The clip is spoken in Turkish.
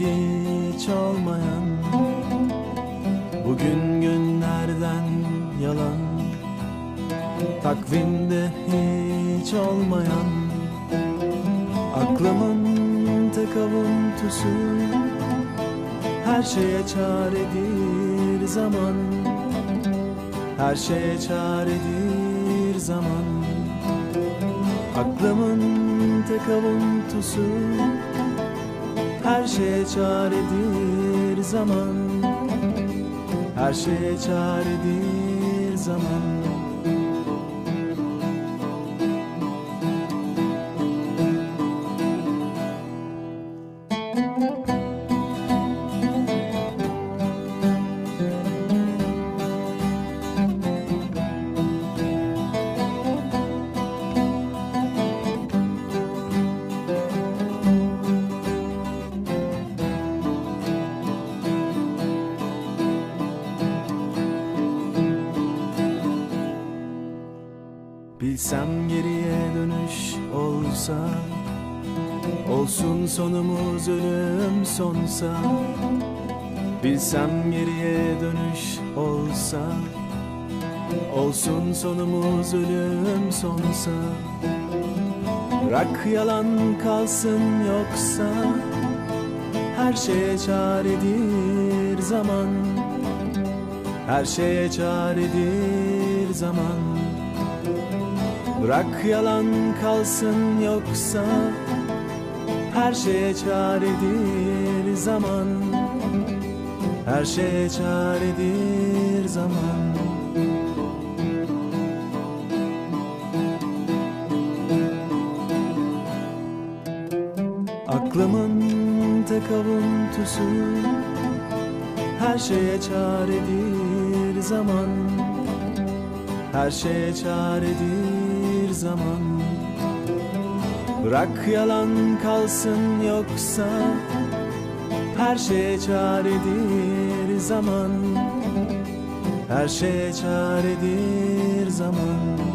hiç olmayan Bugün günlerden yalan. Takvimde hiç olmayan Aklımın tek avuntusu Her şeye çaredir zaman. Her şeye çaredir zaman. Aklımın tek avuntusu Her şeye çaredir zaman. Her şeye çaredir zaman Bilsem geriye dönüş olsa Olsun sonumuz ölüm sonsa. Bilsem geriye dönüş olsa Olsun sonumuz ölüm sonsa. Bırak yalan kalsın yoksa Her şeye çaredir zaman. Her şeye çaredir zaman Bırak yalan kalsın yoksa Her şeye çaredir zaman. Her şeye çaredir zaman. Aklımın tek avuntusu Her şeye çaredir zaman. Her şeye çaredir Bırak yalan kalsın yoksa Her şeye çaredir zaman. Her şeye çaredir zaman